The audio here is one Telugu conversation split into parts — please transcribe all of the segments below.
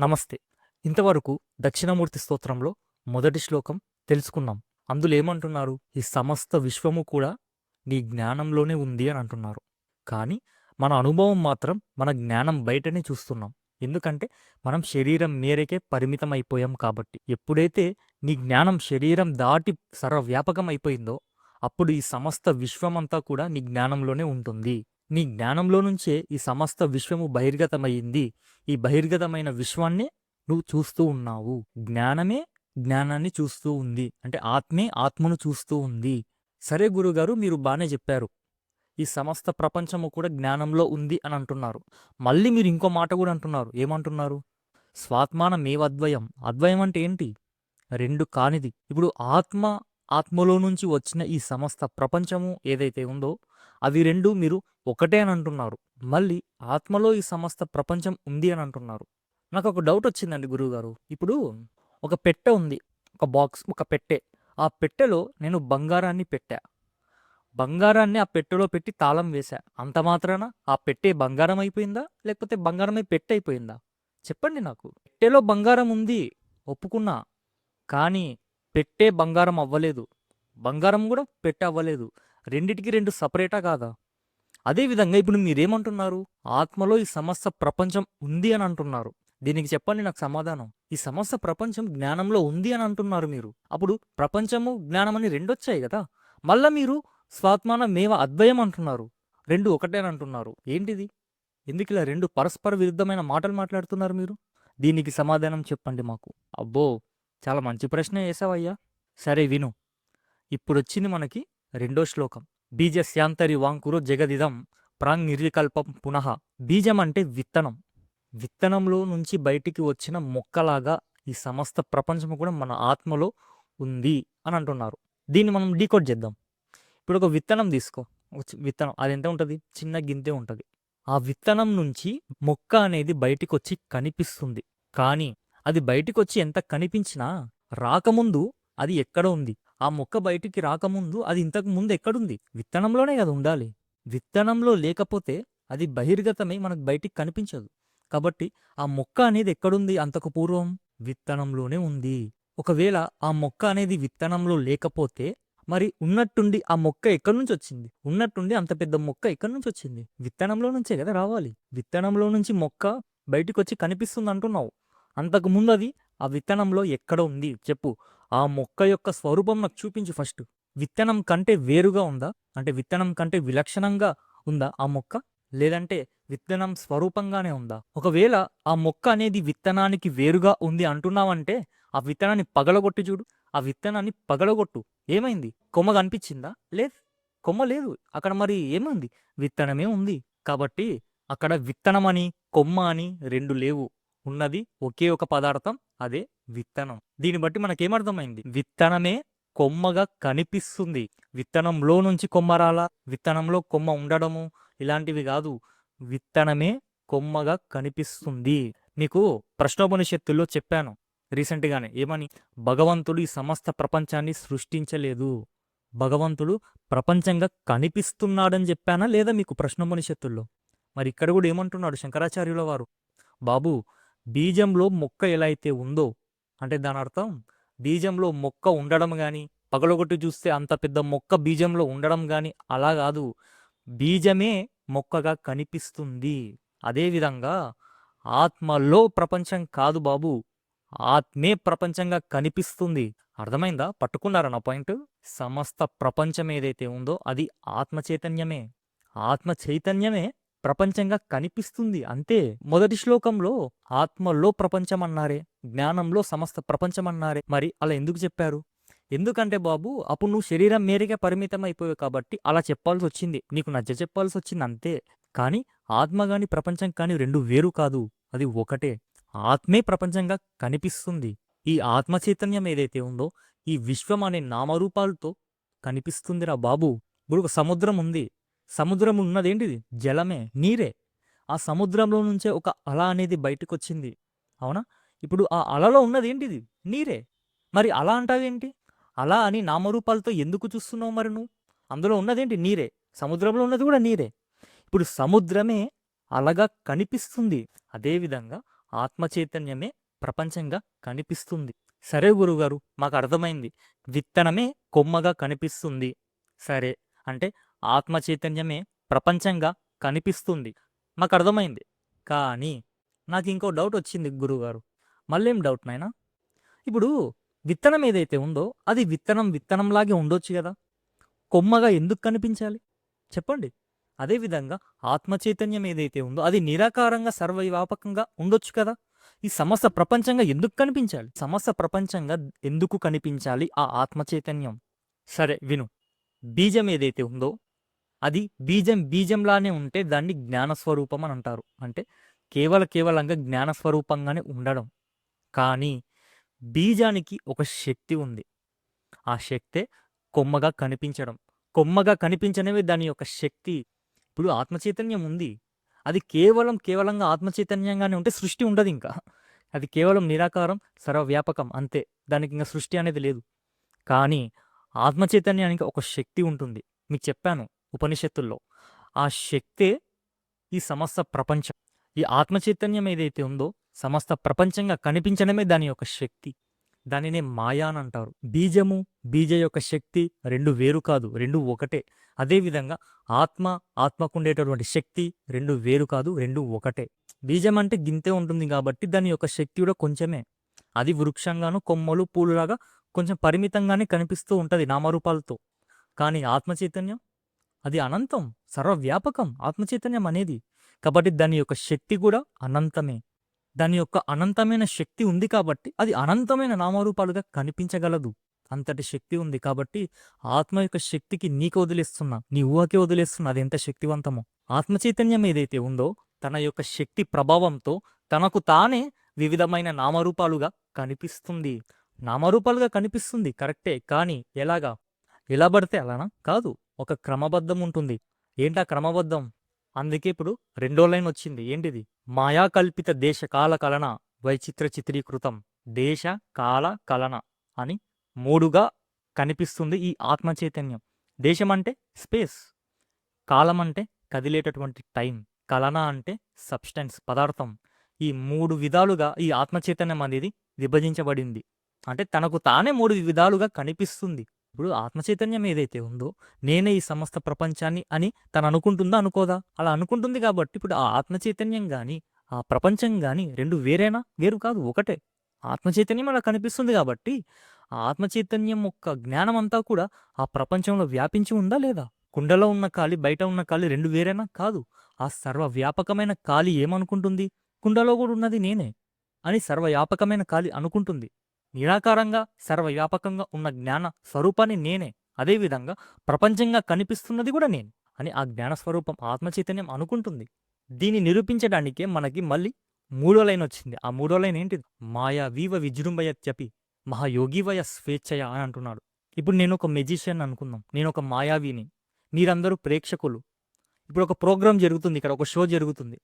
నమస్తే. ఇంతవరకు దక్షిణమూర్తి స్తోత్రంలో మొదటి శ్లోకం తెలుసుకున్నాం. అందులో ఏమంటున్నారు ఈ సమస్త విశ్వము కూడా నీ జ్ఞానంలోనే ఉంది అని అంటున్నారు. కానీ మన అనుభవం మాత్రం మన జ్ఞానం బయటనే చూస్తున్నాం. ఎందుకంటే మనం శరీరం మేరకే పరిమితం అయిపోయాం కాబట్టి. ఎప్పుడైతే నీ జ్ఞానం శరీరం దాటి సర్వవ్యాపకం అయిపోయిందో అప్పుడు ఈ సమస్త విశ్వమంతా కూడా నీ జ్ఞానంలోనే ఉంటుంది. నీ జ్ఞానంలో నుంచే ఈ సమస్త విశ్వము బహిర్గతమైంది ఈ బహిర్గతమైన విశ్వాన్నే నువ్వు చూస్తూ ఉన్నావు. జ్ఞానమే జ్ఞానాన్ని చూస్తూ ఉంది. అంటే ఆత్మే ఆత్మను చూస్తూ ఉంది. సరే గురుగారు మీరు బాగానే చెప్పారు. ఈ సమస్త ప్రపంచము కూడా జ్ఞానంలో ఉంది అని అంటున్నారు. మళ్ళీ మీరు ఇంకో మాట కూడా అంటున్నారు. ఏమంటున్నారు? స్వాత్మానమేవద్వయం అద్వయం అంటే ఏంటి? రెండు కానిది. ఇప్పుడు ఆత్మ ఆత్మలో నుంచి వచ్చిన ఈ సమస్త ప్రపంచము ఏదైతే ఉందో అవి రెండు మీరు ఒకటే అని అంటున్నారు. మళ్ళీ ఆత్మలో ఈ సమస్త ప్రపంచం ఉంది అని అంటున్నారు. నాకు ఒక డౌట్ వచ్చిందండి గురువుగారు. ఇప్పుడు ఒక పెట్టె ఉంది. ఒక బాక్స్ ఒక పెట్టె. ఆ పెట్టెలో నేను బంగారాన్ని పెట్టా. బంగారాన్ని ఆ పెట్టెలో పెట్టి తాళం వేశా. అంత మాత్రాన? ఆ పెట్టె బంగారం అయిపోయిందా? లేకపోతే బంగారమై పెట్టె అయిపోయిందా? చెప్పండి నాకు. పెట్టెలో బంగారం ఉంది ఒప్పుకున్నా. కానీ పెట్టే బంగారం అవ్వలేదు. బంగారం కూడా పెట్టె అవ్వలేదు. రెండిటికి రెండు సపరేటా కాదా? అదేవిధంగా ఇప్పుడు మీరేమంటున్నారు? ఆత్మలో ఈ సమస్త ప్రపంచం ఉంది అని అంటున్నారు. దీనికి చెప్పండి నాకు సమాధానం. ఈ సమస్త ప్రపంచం జ్ఞానంలో ఉంది అని అంటున్నారు మీరు. అప్పుడు ప్రపంచము జ్ఞానం అని రెండు వచ్చాయి కదా? మళ్ళా మీరు స్వాత్మాన మేవ అద్వయం అంటున్నారు. రెండు ఒకటే అని అంటున్నారు. ఏంటిది? ఎందుకు ఇలా రెండు పరస్పర విరుద్ధమైన మాటలు మాట్లాడుతున్నారు మీరు? దీనికి సమాధానం చెప్పండి మాకు. అబ్బో చాలా మంచి ప్రశ్న వేసావయ్యా. సరే విను. ఇప్పుడు వచ్చింది మనకి రెండో శ్లోకం. బీజస్యాంతరి వాంకురు జగదిదం ప్రాంగ్ నిర్వికల్పం పునః. బీజం అంటే విత్తనం. విత్తనంలో నుంచి బయటికి వచ్చిన మొక్కలాగా ఈ సమస్త ప్రపంచం కూడా మన ఆత్మలో ఉంది అని అంటున్నారు. దీన్ని మనం డీకోడ్ చేద్దాం. ఇప్పుడు ఒక విత్తనం తీసుకో. విత్తనం. అది ఎంత ఉంటుంది? చిన్న గింతే ఉంటుంది. ఆ విత్తనం నుంచి మొక్క అనేది బయటికి వచ్చి కనిపిస్తుంది. కానీ అది బయటికి వచ్చి ఎంత కనిపించినా రాకముందు అది ఎక్కడ ఉంది? ఆ మొక్క బయటికి రాకముందు అది ఇంతకు ముందు ఎక్కడుంది? విత్తనంలోనే కదా ఉండాలి. విత్తనంలో లేకపోతే అది బహిర్గతమై మనకు బయటికి కనిపించదు. కాబట్టి ఆ మొక్క అనేది ఎక్కడుంది? అంతకు పూర్వం విత్తనంలోనే ఉంది. ఒకవేళ ఆ మొక్క అనేది విత్తనంలో లేకపోతే మరి ఉన్నట్టుండి ఆ మొక్క ఎక్కడి నుంచి వచ్చింది? ఉన్నట్టుండి అంత పెద్ద మొక్క ఎక్కడి నుంచి వచ్చింది? విత్తనంలో నుంచే కదా రావాలి. విత్తనంలో నుంచి మొక్క బయటకు వచ్చి కనిపిస్తుంది అంటున్నావు. అంతకుముందు అది ఆ విత్తనంలో ఎక్కడ ఉంది? చెప్పు. ఆ మొక్క యొక్క స్వరూపం నాకు చూపించు ఫస్ట్. విత్తనం కంటే వేరుగా ఉందా? అంటే విత్తనం కంటే విలక్షణంగా ఉందా ఆ మొక్క? లేదంటే విత్తనం స్వరూపంగానే ఉందా? ఒకవేళ ఆ మొక్క అనేది విత్తనానికి వేరుగా ఉంది అంటున్నావంటే ఆ విత్తనాన్ని పగలగొట్టి చూడు. ఆ విత్తనాన్ని పగలగొట్టు. ఏమైంది? కొమ్మ కనిపించిందా? లేదు. కొమ్మ లేదు. అక్కడ మరి ఏముంది? విత్తనమే ఉంది. కాబట్టి అక్కడ విత్తనం అని కొమ్మ అని రెండు లేవు. ఉన్నది ఒకే ఒక పదార్థం. అదే విత్తనం. దీన్ని బట్టి మనకేమర్థమైంది? విత్తనమే కొమ్మగా కనిపిస్తుంది. విత్తనంలో నుంచి కొమ్మ రాలా? విత్తనంలో కొమ్మ ఉండడము ఇలాంటివి కాదు. విత్తనమే కొమ్మగా కనిపిస్తుంది. మీకు ప్రశ్నోపనిషత్తుల్లో చెప్పాను. రీసెంట్గానే ఏమని? భగవంతుడు ఈ సమస్త ప్రపంచాన్ని సృష్టించలేదు. భగవంతుడు ప్రపంచంగా కనిపిస్తున్నాడని చెప్పానా లేదా మీకు ప్రశ్నోపనిషత్తుల్లో? మరి ఇక్కడ కూడా ఏమంటున్నాడు శంకరాచార్యుల వారు? బాబు బీజంలో మొక్క ఎలా అయితే ఉందో అంటే దాని అర్థం బీజంలో మొక్క ఉండడం కానీ పగలగొట్టి చూస్తే అంత పెద్ద మొక్క బీజంలో ఉండడం కానీ అలా కాదు. బీజమే మొక్కగా కనిపిస్తుంది. అదేవిధంగా ఆత్మలో ప్రపంచం కాదు బాబు. ఆత్మే ప్రపంచంగా కనిపిస్తుంది. అర్థమైందా? పట్టుకున్నారా నా పాయింట్? సమస్త ప్రపంచం ఏదైతే ఉందో అది ఆత్మ చైతన్యమే ఆత్మ చైతన్యమే ప్రపంచంగా కనిపిస్తుంది అంతే మొదటి శ్లోకంలో ఆత్మలో ప్రపంచం అన్నారే జ్ఞానంలో సమస్త ప్రపంచం అన్నారే మరి అలా ఎందుకు చెప్పారు? ఎందుకంటే బాబు అప్పుడు నువ్వు శరీరం మేరకే పరిమితం అయిపోయావు కాబట్టి అలా చెప్పాల్సి వచ్చింది. నీకు నచ్చ చెప్పాల్సి వచ్చింది అంతే. కానీ ఆత్మ గాని ప్రపంచం కానీ రెండు వేరు కాదు. అది ఒకటే. ఆత్మే ప్రపంచంగా కనిపిస్తుంది. ఈ ఆత్మ చైతన్యం ఏదైతే ఉందో ఈ విశ్వం అనే నామరూపాలతో కనిపిస్తుందిరా బాబు. ఇప్పుడు ఒక సముద్రం ఉంది. సముద్రం ఉన్నదేంటిది జలమే నీరే. ఆ సముద్రంలో నుంచే ఒక అల అనేది బయటకు వచ్చింది అవునా? ఇప్పుడు ఆ అలలో ఉన్నది ఏంటిది నీరే. మరి అలా అంటావేంటి? అలా అని నామరూపాలతో ఎందుకు చూస్తున్నావు మరి నువ్వు? అందులో ఉన్నదేంటి? నీరే. సముద్రంలో ఉన్నది కూడా నీరే. ఇప్పుడు సముద్రమే అలగా కనిపిస్తుంది. అదేవిధంగా ఆత్మ చైతన్యమే ప్రపంచంగా కనిపిస్తుంది. సరే గురుగారు మాకు అర్థమైంది. విత్తనమే కొమ్మగా కనిపిస్తుంది. సరే. అంటే ఆత్మ చైతన్యమే ప్రపంచంగా కనిపిస్తుంది. మాకు అర్థమైంది కానీ నాకు ఇంకో డౌట్ వచ్చింది గురుగారు. మళ్ళేం డౌట్ నాయనా? ఇప్పుడు విత్తనం ఏదైతే ఉందో అది విత్తనం విత్తనంలాగే ఉండొచ్చు కదా. కొమ్మగా ఎందుకు కనిపించాలి? చెప్పండి. అదేవిధంగా ఆత్మ చైతన్యం ఏదైతే ఉందో అది నిరాకారంగా సర్వవ్యాపకంగా ఉండొచ్చు కదా. ఈ సమస్త ప్రపంచంగా ఎందుకు కనిపించాలి? సమస్త ప్రపంచంగా ఎందుకు కనిపించాలి ఆ ఆత్మ చైతన్యం సరే విను. బీజం ఏదైతే ఉందో అది బీజం బీజంలానే ఉంటే దాన్ని జ్ఞానస్వరూపం అని అంటారు అంటే కేవల కేవలంగా జ్ఞానస్వరూపంగానే ఉండడం. కానీ బీజానికి ఒక శక్తి ఉంది. ఆ శక్తే కొమ్మగా కనిపించడం. కొమ్మగా కనిపించడమే దాని యొక్క శక్తి. ఇప్పుడు ఆత్మచైతన్యం ఉంది. అది కేవలం కేవలంగా ఆత్మచైతన్యంగానే ఉంటే సృష్టి ఉండదు ఇంకా అది కేవలం నిరాకారం సర్వవ్యాపకం అంతే. దానికి ఇంకా సృష్టి అనేది లేదు. కానీ ఆత్మచైతన్యానికి ఒక శక్తి ఉంటుంది. మీకు చెప్పాను. ఉపనిషత్తుల్లో. ఆ శక్తే ఈ సమస్త ప్రపంచం. ఈ ఆత్మచైతన్యం ఏదైతే ఉందో సమస్త ప్రపంచంగా కనిపించడమే దాని యొక్క శక్తి. దానినే మాయా అని అంటారు. బీజము బీజ యొక్క శక్తి రెండు వేరు కాదు రెండు ఒకటే. అదేవిధంగా ఆత్మ ఆత్మకుండేటటువంటి శక్తి రెండు వేరు కాదు రెండు ఒకటే. బీజం అంటే గింతే ఉంటుంది కాబట్టి దాని యొక్క శక్తి కూడా కొంచెమే. అది వృక్షంగాను కొమ్మలు పూలులాగా కొంచెం పరిమితంగానే కనిపిస్తూ ఉంటుంది నామరూపాలతో. కానీ ఆత్మ చైతన్యం అది అనంతం సర్వవ్యాపకం ఆత్మచైతన్యం అనేది. కాబట్టి దాని యొక్క శక్తి కూడా అనంతమే. దాని యొక్క అనంతమైన శక్తి ఉంది కాబట్టి అది అనంతమైన నామరూపాలుగా కనిపించగలదు. అంతటి శక్తి ఉంది కాబట్టి ఆత్మ యొక్క శక్తికి నీకు వదిలేస్తున్నా నీ ఊహకే వదిలేస్తున్నా అది ఎంత శక్తివంతమో. ఆత్మ చైతన్యం ఏదైతే ఉందో తన యొక్క శక్తి ప్రభావంతో తనకు తానే వివిధమైన నామరూపాలుగా కనిపిస్తుంది. నామరూపాలుగా కనిపిస్తుంది కరెక్టే కానీ ఎలాగా? ఎలా పడితే అలానా? కాదు. ఒక క్రమబద్ధం ఉంటుంది ఏంటా క్రమబద్ధం? అందుకే ఇప్పుడు రెండో లైన్ వచ్చింది. ఏంటిది? మాయాకల్పిత దేశ కాల కలన వైచిత్ర చిత్రీకృతం. దేశ కాల కలన అని మూడుగా కనిపిస్తుంది ఈ ఆత్మ చైతన్యం దేశం అంటే స్పేస్. కాలం అంటే కదిలేటటువంటి టైం. కలన అంటే సబ్స్టెన్స్ పదార్థం. ఈ మూడు విధాలుగా ఈ ఆత్మ చైతన్యం అనేది విభజించబడింది. అంటే తనకు తానే మూడు విధాలుగా కనిపిస్తుంది. ఇప్పుడు ఆత్మచైతన్యం ఏదైతే ఉందో నేనే ఈ సమస్త ప్రపంచాన్ని అని తను అనుకుంటుందా అనుకోదా? అలా అనుకుంటుంది కాబట్టి ఇప్పుడు ఆ ఆత్మచైతన్యం కానీ ఆ ప్రపంచం కానీ రెండు వేరేనా? వేరు కాదు ఒకటే. ఆత్మచైతన్యం అలా కనిపిస్తుంది కాబట్టి ఆ ఆత్మచైతన్యం యొక్క జ్ఞానం అంతా కూడా ఆ ప్రపంచంలో వ్యాపించి ఉందా లేదా? కుండలో ఉన్న కాలి బయట ఉన్న కాలి రెండు వేరేనా? కాదు. ఆ సర్వవ్యాపకమైన కాలి ఏమనుకుంటుంది? కుండలో కూడా ఉన్నది నేనే అని సర్వవ్యాపకమైన కాలి అనుకుంటుంది. నిరాకారంగా సర్వవ్యాపకంగా ఉన్న జ్ఞాన స్వరూపాన్ని నేనే. అదేవిధంగా ప్రపంచంగా కనిపిస్తున్నది కూడా నేను అని ఆ జ్ఞాన స్వరూపం ఆత్మచైతన్యం అనుకుంటుంది. దీన్ని నిరూపించడానికే మనకి మళ్ళీ మూడో లైన్ వచ్చింది. ఆ మూడో లైన్ ఏంటిది? మాయా వీవ విజృంభయత్యపి మహాయోగివయ స్వేచ్ఛయ అని అంటున్నాడు. ఇప్పుడు నేను ఒక మెజిషియన్ అనుకుందాం. నేను ఒక మాయావిని. మీరందరూ ప్రేక్షకులు. ఇప్పుడు ఒక ప్రోగ్రాం జరుగుతుంది ఇక్కడ ఒక షో జరుగుతుంది.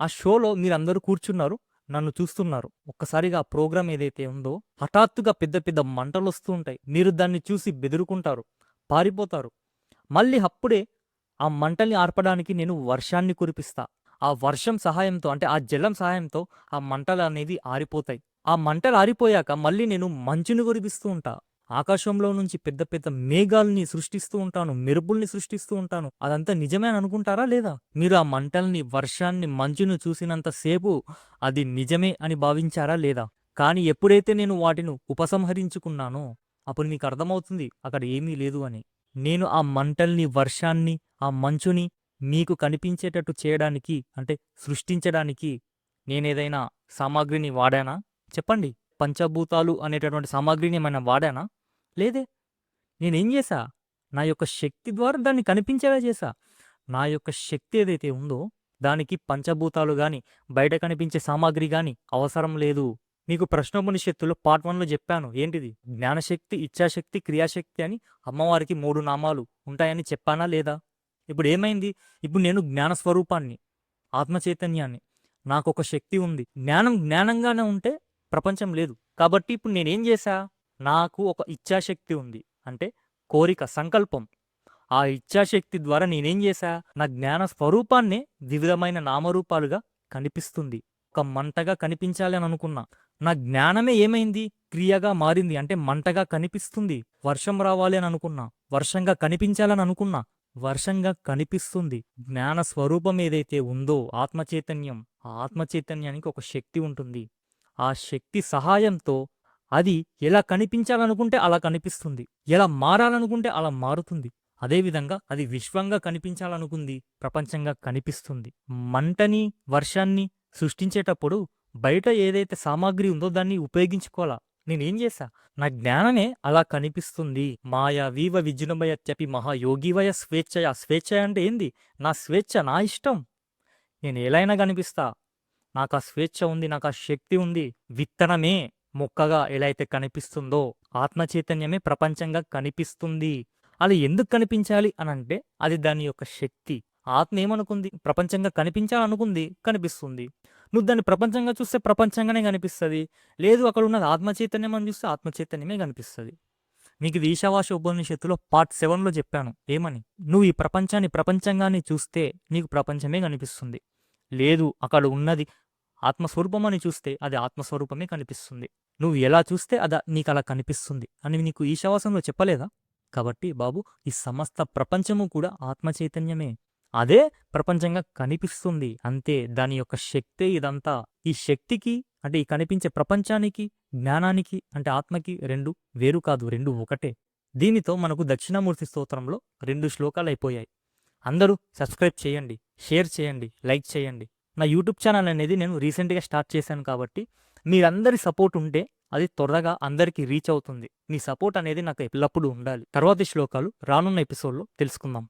ఆ షోలో మీరందరూ కూర్చున్నారు. నన్ను చూస్తున్నారు. ఒక్కసారిగా ఆ ప్రోగ్రాం ఏదైతే ఉందో హఠాత్తుగా పెద్ద పెద్ద మంటలు వస్తూ ఉంటాయి. మీరు దాన్ని చూసి బెదురుకుంటారు పారిపోతారు. మళ్ళీ అప్పుడే ఆ మంటల్ని ఆర్పడానికి నేను వర్షాన్ని కురిపిస్తా. ఆ వర్షం సహాయంతో అంటే ఆ జలం సహాయంతో ఆ మంటలు అనేది ఆరిపోతాయి. ఆ మంటలు ఆరిపోయాక మళ్ళీ నేను మంచుని కురిపిస్తూ ఉంటా. ఆకాశంలో నుంచి పెద్ద పెద్ద మేఘాల్ని సృష్టిస్తూ ఉంటాను మెరుపుల్ని సృష్టిస్తూ ఉంటాను. అదంతా నిజమే అని అనుకుంటారా లేదా? మీరు ఆ మంటల్ని వర్షాన్ని మంచును చూసినంతసేపు అది నిజమే అని భావించారా లేదా? కానీ ఎప్పుడైతే నేను వాటిని ఉపసంహరించుకున్నానో అప్పుడు మీకు అర్థమవుతుంది అక్కడ ఏమీ లేదు అని. నేను ఆ మంటల్ని వర్షాన్ని ఆ మంచుని మీకు కనిపించేటట్టు చేయడానికి అంటే సృష్టించడానికి నేనేదైనా సామాగ్రిని వాడానా? చెప్పండి. పంచభూతాలు అనేటటువంటి సామాగ్రిని ఏమైనా వాడానా? లేదే. నేనేం చేశా? నా యొక్క శక్తి ద్వారా దాన్ని కనిపించేలా చేశా. నా యొక్క శక్తి ఏదైతే ఉందో దానికి పంచభూతాలు కానీ బయట కనిపించే సామాగ్రి కానీ అవసరం లేదు. మీకు ప్రశ్నోపనిషత్తులో పార్ట్ వన్లో చెప్పాను. ఏంటిది? జ్ఞానశక్తి ఇచ్ఛాశక్తి క్రియాశక్తి అని అమ్మవారికి మూడు నామాలు ఉంటాయని చెప్పానా లేదా? ఇప్పుడు ఏమైంది? ఇప్పుడు నేను జ్ఞాన స్వరూపాన్ని నాకు ఒక శక్తి ఉంది. జ్ఞానం జ్ఞానంగానే ఉంటే ప్రపంచం లేదు. కాబట్టి ఇప్పుడు నేనేం చేశా? నాకు ఒక ఇచ్ఛాశక్తి ఉంది. అంటే కోరిక సంకల్పం. ఆ ఇచ్ఛాశక్తి ద్వారా నేనేం చేశా? నా జ్ఞాన స్వరూపాన్నే వివిధమైన నామరూపాలుగా కనిపిస్తుంది. ఒక మంటగా కనిపించాలి అని అనుకున్నా. నా జ్ఞానమే ఏమైంది? క్రియగా మారింది. అంటే మంటగా కనిపిస్తుంది. వర్షం రావాలి అని అనుకున్నా. వర్షంగా కనిపించాలని అనుకున్నా. వర్షంగా కనిపిస్తుంది. జ్ఞాన స్వరూపం ఏదైతే ఉందో ఆత్మచైతన్యం. ఆ ఆత్మచైతన్యానికి ఒక శక్తి ఉంటుంది. ఆ శక్తి సహాయంతో అది ఎలా కనిపించాలనుకుంటే అలా కనిపిస్తుంది. ఎలా మారాలనుకుంటే అలా మారుతుంది. అదేవిధంగా అది విశ్వంగా కనిపించాలనుకుంది ప్రపంచంగా కనిపిస్తుంది. మంటని వర్షాన్ని సృష్టించేటప్పుడు బయట ఏదైతే సామాగ్రి ఉందో దాన్ని ఉపయోగించుకోవాలా? నేనేం చేశా? నా జ్ఞానమే అలా కనిపిస్తుంది. మాయా వీవ విజృంభయత్యపి మహాయోగివయ స్వేచ్ఛయ. స్వేచ్ఛ అంటే ఏంది? నా స్వేచ్ఛ నా ఇష్టం. నేను ఎలా అయినా కనిపిస్తా. నాకు ఆ స్వేచ్ఛ ఉంది నాకు ఆ శక్తి ఉంది విత్తనమే మొక్కగా ఎలా అయితే కనిపిస్తుందో ఆత్మ చైతన్యమే ప్రపంచంగా కనిపిస్తుంది. అది ఎందుకు కనిపించాలి అని అంటే అది దాని యొక్క శక్తి. ఆత్మ ఏమనుకుంది? ప్రపంచంగా కనిపించాలనుకుంది కనిపిస్తుంది. నువ్వు దాన్ని ప్రపంచంగా చూస్తే ప్రపంచంగానే కనిపిస్తుంది. లేదు అక్కడ ఉన్నది ఆత్మ చైతన్యం అని చూస్తే ఆత్మ చైతన్యమే కనిపిస్తుంది. మీకు ఇది ఈశావాస ఉపనిషత్తులో పార్ట్ సెవెన్లో చెప్పాను. ఏమని? నువ్వు ఈ ప్రపంచాన్ని ప్రపంచంగానే చూస్తే నీకు ప్రపంచమే కనిపిస్తుంది. లేదు అక్కడ ఉన్నది ఆత్మస్వరూపం అని చూస్తే అది ఆత్మస్వరూపమే కనిపిస్తుంది. నువ్వు ఎలా చూస్తే అది నీకు అలా కనిపిస్తుంది అని నీకు ఈశావాసంలో చెప్పలేదా? కాబట్టి బాబు ఈ సమస్త ప్రపంచము కూడా ఆత్మ చైతన్యమే అదే ప్రపంచంగా కనిపిస్తుంది. అంతే దాని యొక్క శక్తే ఇదంతా. ఈ శక్తికి అంటే ఈ కనిపించే ప్రపంచానికి జ్ఞానానికి అంటే ఆత్మకి రెండు వేరు కాదు రెండు ఒకటే. దీనితో మనకు దక్షిణామూర్తి స్తోత్రంలో రెండు శ్లోకాలు అయిపోయాయి అందరూ సబ్స్క్రైబ్ చేయండి షేర్ చేయండి లైక్ చేయండి. నా యూట్యూబ్ ఛానల్ అనేది నేను రీసెంట్గా స్టార్ట్ చేశాను కాబట్టి మీరందరి సపోర్ట్ ఉంటే అది త్వరగా అందరికీ రీచ్ అవుతుంది. మీ సపోర్ట్ అనేది నాకు ఎల్లప్పుడూ ఉండాలి. తర్వాతి శ్లోకాలు రానున్న ఎపిసోడ్లో తెలుసుకుందాం.